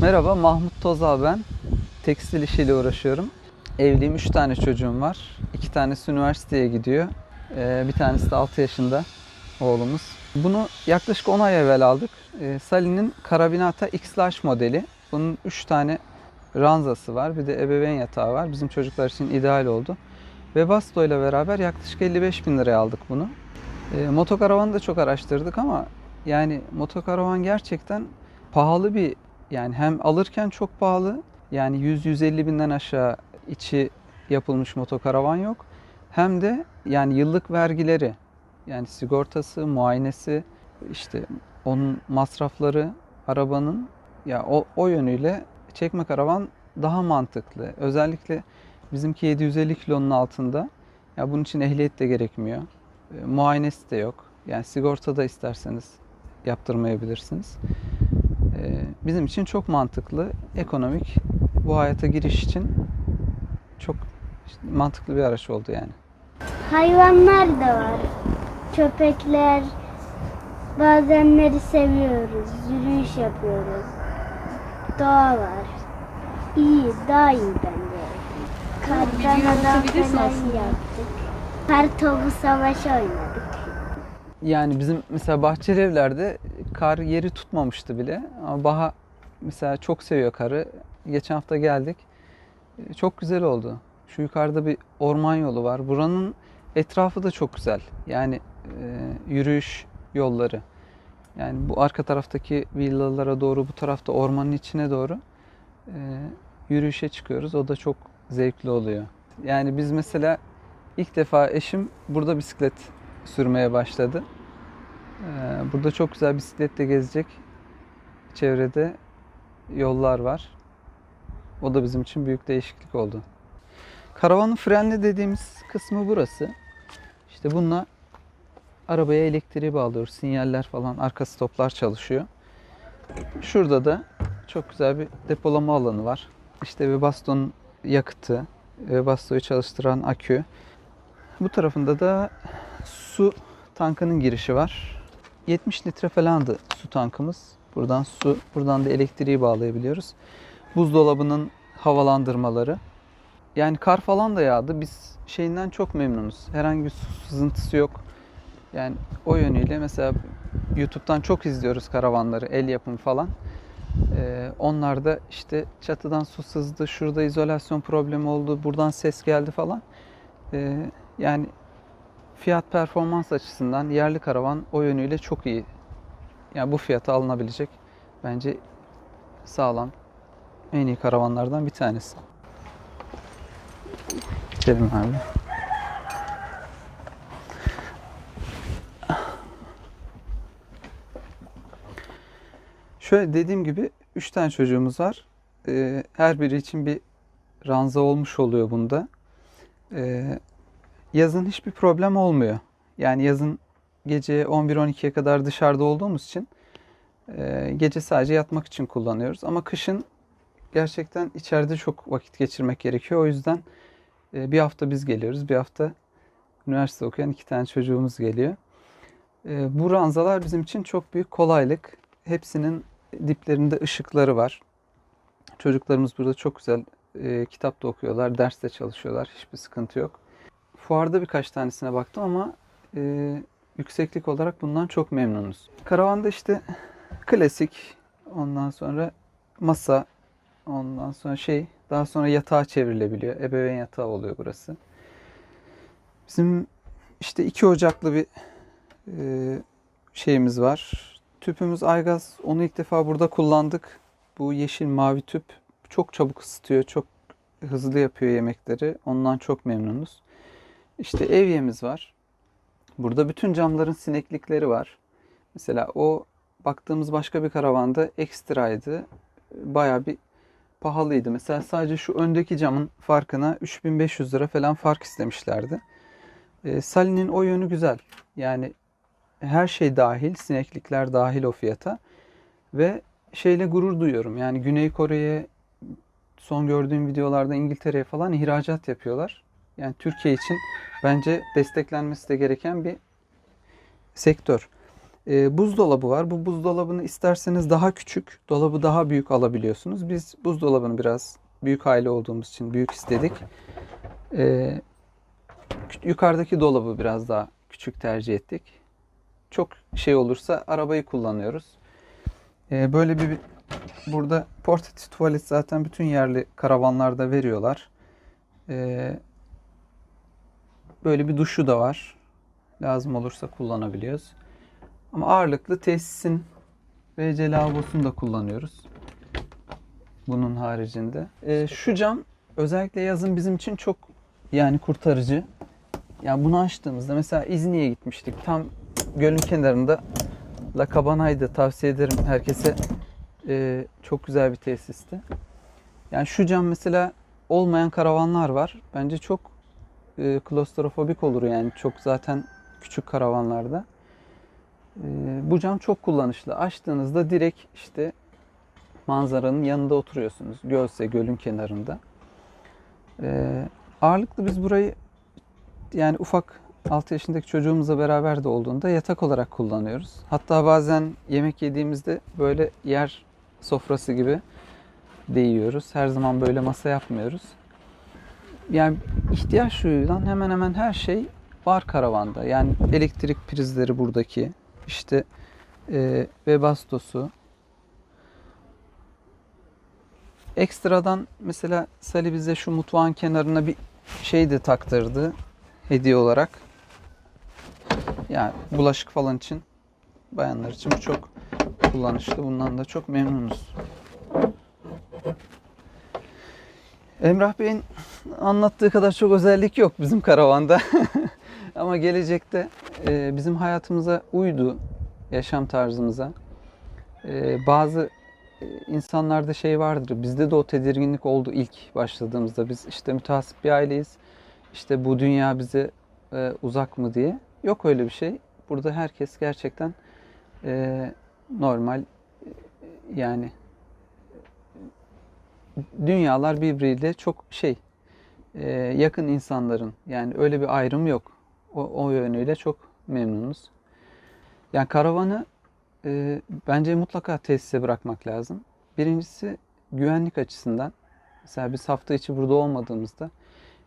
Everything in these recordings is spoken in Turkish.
Merhaba, Mahmut Tozal ben. Tekstil işiyle uğraşıyorum. Evliyim, 3 tane çocuğum var. 2 tanesi üniversiteye gidiyor. Ee, bir tanesi de 6 yaşında oğlumuz. Bunu yaklaşık 10 ay evvel aldık. Ee, Sally'nin Carabinata X-Large modeli. Bunun 3 tane ranzası var. Bir de ebeveyn yatağı var. Bizim çocuklar için ideal oldu. Ve Basto ile beraber yaklaşık 55 bin liraya aldık bunu. E, motokaravanı da çok araştırdık ama yani motokaravan gerçekten pahalı bir yani hem alırken çok pahalı yani 100-150 binden aşağı içi yapılmış motokaravan yok. Hem de yani yıllık vergileri yani sigortası, muayenesi işte onun masrafları arabanın ya o, o yönüyle çekme karavan daha mantıklı. Özellikle bizimki 750 kilonun altında. Ya bunun için ehliyet de gerekmiyor. E, muayenesi de yok. Yani sigorta da isterseniz yaptırmayabilirsiniz. E, bizim için çok mantıklı, ekonomik, bu hayata giriş için çok işte mantıklı bir araç oldu yani. Hayvanlar da var. Köpekler. Bazenleri seviyoruz. Yürüyüş yapıyoruz. Doğa var. İyi, daha iyi bence. Kardan adam yaptık. Kar topu savaşı oynadık. Yani bizim mesela bahçeli evlerde kar yeri tutmamıştı bile. Ama Baha mesela çok seviyor karı. Geçen hafta geldik. E, Çok güzel oldu. Şu yukarıda bir orman yolu var. Buranın etrafı da çok güzel. Yani e, yürüyüş yolları. Yani bu arka taraftaki villalara doğru, bu tarafta ormanın içine doğru e, yürüyüşe çıkıyoruz. O da çok zevkli oluyor. Yani biz mesela ilk defa eşim burada bisiklet sürmeye başladı. Ee, Burada çok güzel bisikletle gezecek çevrede yollar var. O da bizim için büyük değişiklik oldu. Karavanın frenli dediğimiz kısmı burası. İşte bununla arabaya elektriği bağlıyoruz. Sinyaller falan, arka stoplar çalışıyor. Şurada da çok güzel bir depolama alanı var. İşte bir bastonun yakıtı, bastoyu çalıştıran akü. Bu tarafında da su tankının girişi var. 70 litre falandı su tankımız. Buradan su, buradan da elektriği bağlayabiliyoruz. Buzdolabının havalandırmaları. Yani kar falan da yağdı. Biz şeyinden çok memnunuz. Herhangi bir su sızıntısı yok. Yani o yönüyle mesela YouTube'dan çok izliyoruz karavanları, el yapımı falan. Ee, onlar da işte çatıdan su sızdı, şurada izolasyon problemi oldu, buradan ses geldi falan. Ee, yani fiyat performans açısından yerli karavan o yönüyle çok iyi. Yani bu fiyata alınabilecek bence sağlam en iyi karavanlardan bir tanesi. Gidelim abi. Şöyle dediğim gibi 3 tane çocuğumuz var. Ee, her biri için bir ranza olmuş oluyor bunda. Ee, yazın hiçbir problem olmuyor. Yani yazın gece 11-12'ye kadar dışarıda olduğumuz için e, gece sadece yatmak için kullanıyoruz. Ama kışın gerçekten içeride çok vakit geçirmek gerekiyor. O yüzden e, bir hafta biz geliyoruz, bir hafta üniversite okuyan iki tane çocuğumuz geliyor. E, bu ranzalar bizim için çok büyük kolaylık. Hepsinin diplerinde ışıkları var. Çocuklarımız burada çok güzel e, kitap da okuyorlar, ders de çalışıyorlar. Hiçbir sıkıntı yok. Fuarda birkaç tanesine baktım ama e, yükseklik olarak bundan çok memnunuz. Karavanda işte klasik, ondan sonra masa, ondan sonra şey, daha sonra yatağa çevrilebiliyor. Ebeveyn yatağı oluyor burası. Bizim işte iki ocaklı bir e, şeyimiz var. Tüpümüz Aygaz. Onu ilk defa burada kullandık. Bu yeşil mavi tüp çok çabuk ısıtıyor. Çok hızlı yapıyor yemekleri. Ondan çok memnunuz. İşte evyemiz var. Burada bütün camların sineklikleri var. Mesela o baktığımız başka bir karavanda ekstraydı. Baya bir pahalıydı. Mesela sadece şu öndeki camın farkına 3500 lira falan fark istemişlerdi. E, Sally'nin o yönü güzel. Yani her şey dahil, sineklikler dahil o fiyata. Ve şeyle gurur duyuyorum. Yani Güney Kore'ye son gördüğüm videolarda İngiltere'ye falan ihracat yapıyorlar. Yani Türkiye için bence desteklenmesi de gereken bir sektör. E, buzdolabı var. Bu buzdolabını isterseniz daha küçük, dolabı daha büyük alabiliyorsunuz. Biz buzdolabını biraz büyük aile olduğumuz için büyük istedik. E, yukarıdaki dolabı biraz daha küçük tercih ettik. Çok şey olursa arabayı kullanıyoruz. E, böyle bir burada portatif tuvalet zaten bütün yerli karavanlarda veriyorlar. E, böyle bir duşu da var. Lazım olursa kullanabiliyoruz. Ama ağırlıklı tesisin WC lavabosunu da kullanıyoruz. Bunun haricinde. Ee, şu cam özellikle yazın bizim için çok yani kurtarıcı. Yani bunu açtığımızda mesela İzni'ye gitmiştik. Tam gölün kenarında La Cabana'ydı. Tavsiye ederim herkese. Ee, çok güzel bir tesisti. Yani şu cam mesela olmayan karavanlar var. Bence çok e, klostrofobik olur yani. Çok zaten küçük karavanlarda. Ee, bu cam çok kullanışlı. Açtığınızda direkt işte manzaranın yanında oturuyorsunuz. Gölse gölün kenarında. Ee, ağırlıklı biz burayı yani ufak 6 yaşındaki çocuğumuzla beraber de olduğunda yatak olarak kullanıyoruz. Hatta bazen yemek yediğimizde böyle yer sofrası gibi değiyoruz. Her zaman böyle masa yapmıyoruz. Yani ihtiyaç duyulan hemen hemen her şey var karavanda. Yani elektrik prizleri buradaki, işte e, Webasto'su. Ekstradan mesela Sally bize şu mutfağın kenarına bir şey de taktırdı hediye olarak. Yani bulaşık falan için bayanlar için çok kullanışlı. Bundan da çok memnunuz. Emrah Bey'in anlattığı kadar çok özellik yok bizim karavanda. Ama gelecekte e, bizim hayatımıza uydu, yaşam tarzımıza. E, bazı e, insanlarda şey vardır, bizde de o tedirginlik oldu ilk başladığımızda. Biz işte mütehassıp bir aileyiz, işte bu dünya bize e, uzak mı diye. Yok öyle bir şey. Burada herkes gerçekten e, normal e, yani dünyalar birbiriyle çok şey e, yakın insanların yani öyle bir ayrım yok. O, o yönüyle çok memnunuz. Yani karavanı e, bence mutlaka tesise bırakmak lazım. Birincisi güvenlik açısından. Mesela biz hafta içi burada olmadığımızda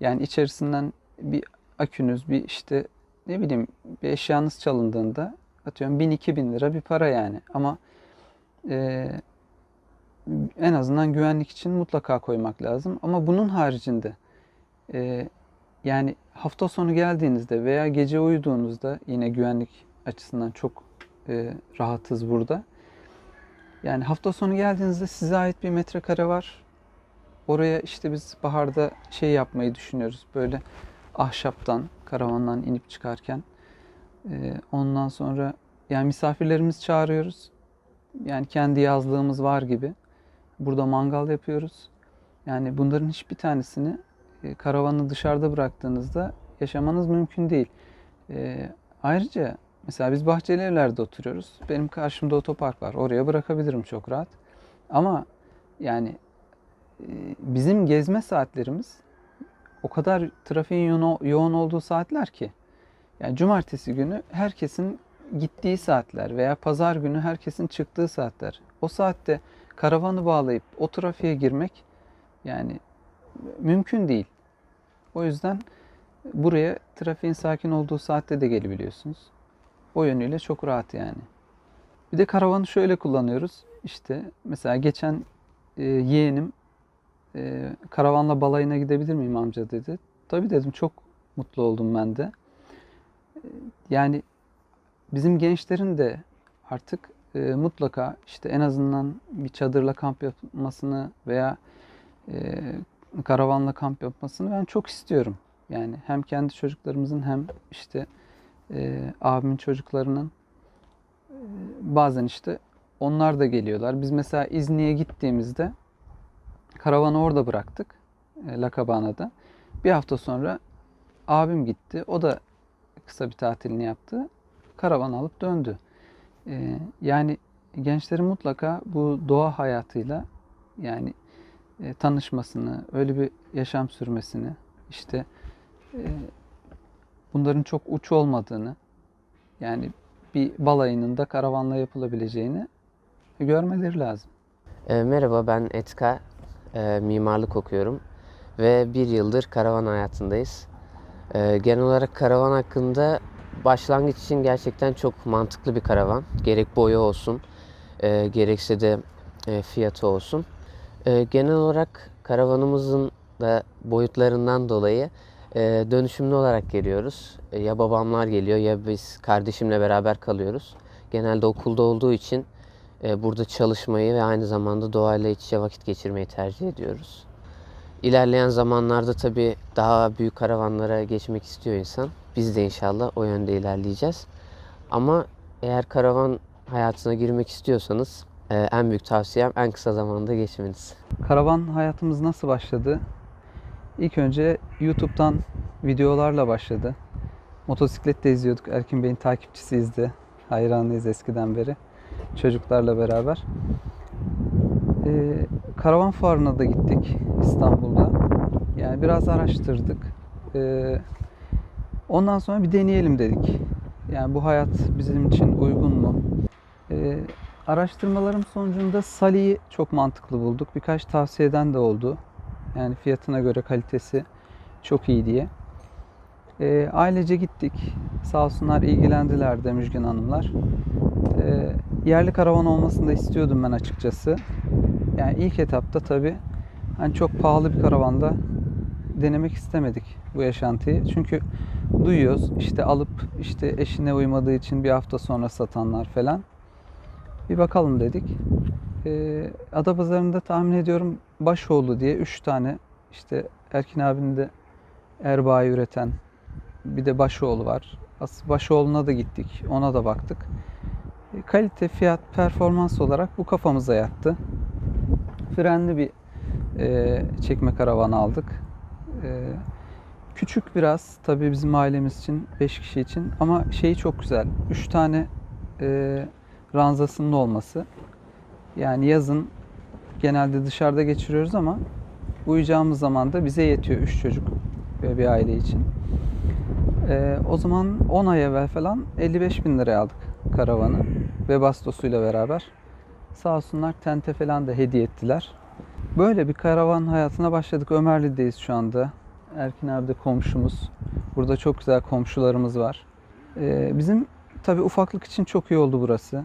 yani içerisinden bir akünüz, bir işte ne bileyim bir eşyanız çalındığında atıyorum 1000-2000 lira bir para yani. Ama e, en azından güvenlik için mutlaka koymak lazım. Ama bunun haricinde e, yani hafta sonu geldiğinizde veya gece uyuduğunuzda yine güvenlik açısından çok e, rahatız burada. Yani hafta sonu geldiğinizde size ait bir metrekare var. Oraya işte biz baharda şey yapmayı düşünüyoruz. Böyle ahşaptan, karavandan inip çıkarken. E, ondan sonra yani misafirlerimizi çağırıyoruz. Yani kendi yazlığımız var gibi. Burada mangal yapıyoruz. Yani bunların hiçbir tanesini karavanı dışarıda bıraktığınızda yaşamanız mümkün değil. E, ayrıca mesela biz bahçeli evlerde oturuyoruz. Benim karşımda otopark var. Oraya bırakabilirim çok rahat. Ama yani e, bizim gezme saatlerimiz o kadar trafiğin yoğun, yoğun olduğu saatler ki. Yani cumartesi günü herkesin gittiği saatler veya pazar günü herkesin çıktığı saatler. O saatte karavanı bağlayıp o trafiğe girmek yani mümkün değil. O yüzden buraya trafiğin sakin olduğu saatte de gelebiliyorsunuz. O yönüyle çok rahat yani. Bir de karavanı şöyle kullanıyoruz. İşte mesela geçen e, yeğenim e, karavanla balayına gidebilir miyim amca dedi. Tabii dedim çok mutlu oldum ben de. E, Yani bizim gençlerin de artık e, mutlaka işte en azından bir çadırla kamp yapmasını veya e, karavanla kamp yapmasını ben çok istiyorum. Yani hem kendi çocuklarımızın hem işte e, abimin çocuklarının e, bazen işte onlar da geliyorlar. Biz mesela İzni'ye gittiğimizde karavanı orada bıraktık. E, La Cabana'da. Bir hafta sonra abim gitti. O da kısa bir tatilini yaptı. Karavan alıp döndü. E, yani gençlerin mutlaka bu doğa hayatıyla yani e, tanışmasını, öyle bir yaşam sürmesini, işte e, bunların çok uç olmadığını, yani bir balayının da karavanla yapılabileceğini görmeleri lazım. E, merhaba ben Etka. E, mimarlık okuyorum ve bir yıldır karavan hayatındayız. E, genel olarak karavan hakkında başlangıç için gerçekten çok mantıklı bir karavan. Gerek boyu olsun, e, gerekse de e, fiyatı olsun. E, genel olarak karavanımızın da boyutlarından dolayı e, dönüşümlü olarak geliyoruz. E, ya babamlar geliyor ya biz kardeşimle beraber kalıyoruz. Genelde okulda olduğu için e, burada çalışmayı ve aynı zamanda doğayla iç içe vakit geçirmeyi tercih ediyoruz. İlerleyen zamanlarda tabii daha büyük karavanlara geçmek istiyor insan. Biz de inşallah o yönde ilerleyeceğiz. Ama eğer karavan hayatına girmek istiyorsanız e, en büyük tavsiyem en kısa zamanda geçmeniz. Karavan hayatımız nasıl başladı? İlk önce YouTube'dan videolarla başladı. Motosiklet de izliyorduk. Erkin Bey'in takipçisiyiz de. Hayranıyız eskiden beri. Çocuklarla beraber. Ee, karavan fuarına da gittik İstanbul'da. Yani biraz araştırdık. Ee, ondan sonra bir deneyelim dedik. Yani bu hayat bizim için uygun mu? Ee, araştırmalarım sonucunda Sali'yi çok mantıklı bulduk. Birkaç tavsiyeden de oldu. Yani fiyatına göre kalitesi çok iyi diye. Ee, ailece gittik. Sağ olsunlar ilgilendiler de Müjgan Hanımlar. Ee, yerli karavan olmasını da istiyordum ben açıkçası. Yani ilk etapta tabii hani çok pahalı bir karavanda denemek istemedik bu yaşantıyı. Çünkü duyuyoruz işte alıp işte eşine uymadığı için bir hafta sonra satanlar falan. Bir bakalım dedik. Ee, Adapazarı'nda tahmin ediyorum Başoğlu diye 3 tane işte Erkin abinin de Erbaa'yı üreten bir de Başoğlu var. As Başoğlu'na da gittik. Ona da baktık. E, Kalite, fiyat, performans olarak bu kafamıza yattı. Frenli bir e, çekme karavanı aldık. E, küçük biraz tabii bizim ailemiz için, 5 kişi için ama şeyi çok güzel. 3 tane e, ranzasının olması. Yani yazın genelde dışarıda geçiriyoruz ama uyuyacağımız zaman da bize yetiyor 3 çocuk ve bir aile için. Ee, o zaman 10 ay evvel falan 55 bin liraya aldık karavanı ve bastosuyla beraber. Sağ olsunlar tente falan da hediye ettiler. Böyle bir karavan hayatına başladık. Ömerli'deyiz şu anda. Erkin abi de komşumuz. Burada çok güzel komşularımız var. Ee, bizim tabii ufaklık için çok iyi oldu burası.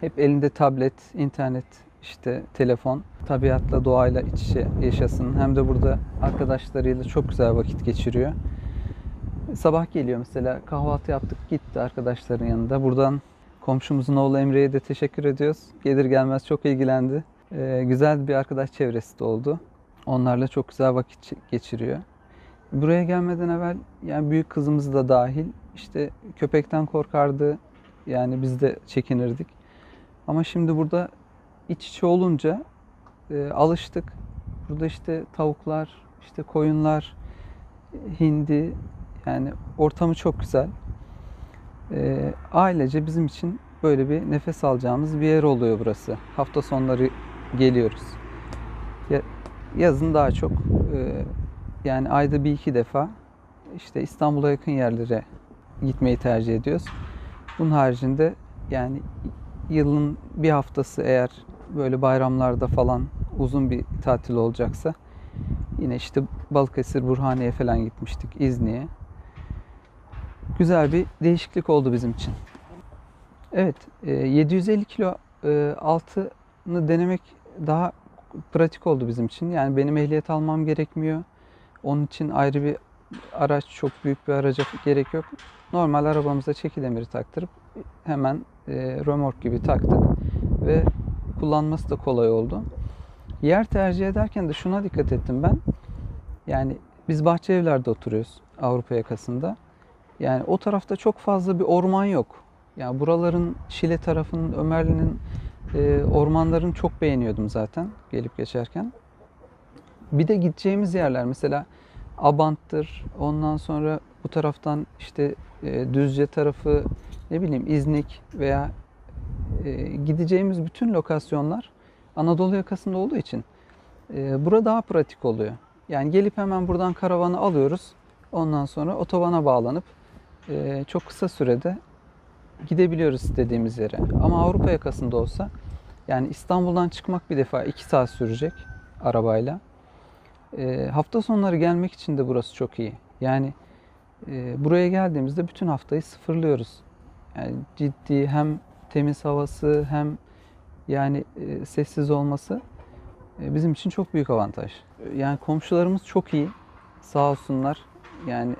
Hep elinde tablet, internet, işte telefon. Tabiatla, doğayla iç içe yaşasın. Hem de burada arkadaşlarıyla çok güzel vakit geçiriyor. Sabah geliyor mesela kahvaltı yaptık gitti arkadaşların yanında. Buradan komşumuzun oğlu Emre'ye de teşekkür ediyoruz. Gelir gelmez çok ilgilendi. Ee, güzel bir arkadaş çevresi de oldu. Onlarla çok güzel vakit geçiriyor. Buraya gelmeden evvel yani büyük kızımız da dahil işte köpekten korkardı. Yani biz de çekinirdik. Ama şimdi burada iç içe olunca e, alıştık. Burada işte tavuklar, işte koyunlar, hindi yani ortamı çok güzel. E, ailece bizim için böyle bir nefes alacağımız bir yer oluyor burası. Hafta sonları geliyoruz. Ya, yazın daha çok e, yani ayda bir iki defa işte İstanbul'a yakın yerlere gitmeyi tercih ediyoruz. Bunun haricinde yani yılın bir haftası eğer böyle bayramlarda falan uzun bir tatil olacaksa yine işte Balıkesir, Burhaniye falan gitmiştik, İzni'ye. Güzel bir değişiklik oldu bizim için. Evet, e, 750 kilo e, altını denemek daha pratik oldu bizim için. Yani benim ehliyet almam gerekmiyor. Onun için ayrı bir araç, çok büyük bir araca gerek yok. Normal arabamıza çeki demiri taktırıp hemen e, römork gibi taktık ve kullanması da kolay oldu. Yer tercih ederken de şuna dikkat ettim ben. Yani biz bahçe evlerde oturuyoruz Avrupa yakasında. Yani o tarafta çok fazla bir orman yok. Yani buraların Şile tarafının, Ömerli'nin e, ormanlarını çok beğeniyordum zaten gelip geçerken. Bir de gideceğimiz yerler mesela Abant'tır. Ondan sonra bu taraftan işte e, Düzce tarafı ne bileyim İznik veya e, gideceğimiz bütün lokasyonlar Anadolu yakasında olduğu için e, bura daha pratik oluyor. Yani gelip hemen buradan karavanı alıyoruz. Ondan sonra otobana bağlanıp e, çok kısa sürede gidebiliyoruz istediğimiz yere. Ama Avrupa yakasında olsa yani İstanbul'dan çıkmak bir defa 2 saat sürecek arabayla. E, hafta sonları gelmek için de burası çok iyi. Yani e, buraya geldiğimizde bütün haftayı sıfırlıyoruz. Yani ciddi hem temiz havası hem yani e, sessiz olması e, bizim için çok büyük avantaj. Yani komşularımız çok iyi. Sağ olsunlar. Yani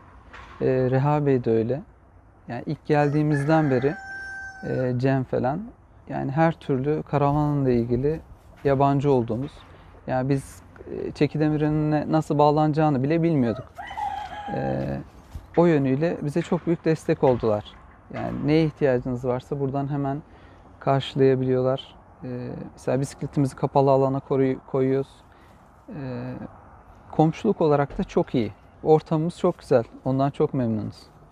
e, Reha Bey de öyle. Yani ilk geldiğimizden beri e, Cem falan yani her türlü karavanla ilgili yabancı olduğumuz. Yani biz e, Çekidemiren'e nasıl bağlanacağını bile bilmiyorduk. E, o yönüyle bize çok büyük destek oldular. Yani neye ihtiyacınız varsa buradan hemen karşılayabiliyorlar. E, mesela bisikletimizi kapalı alana koyuyoruz. E, komşuluk olarak da çok iyi. Ortamımız çok güzel. Ondan çok memnunuz.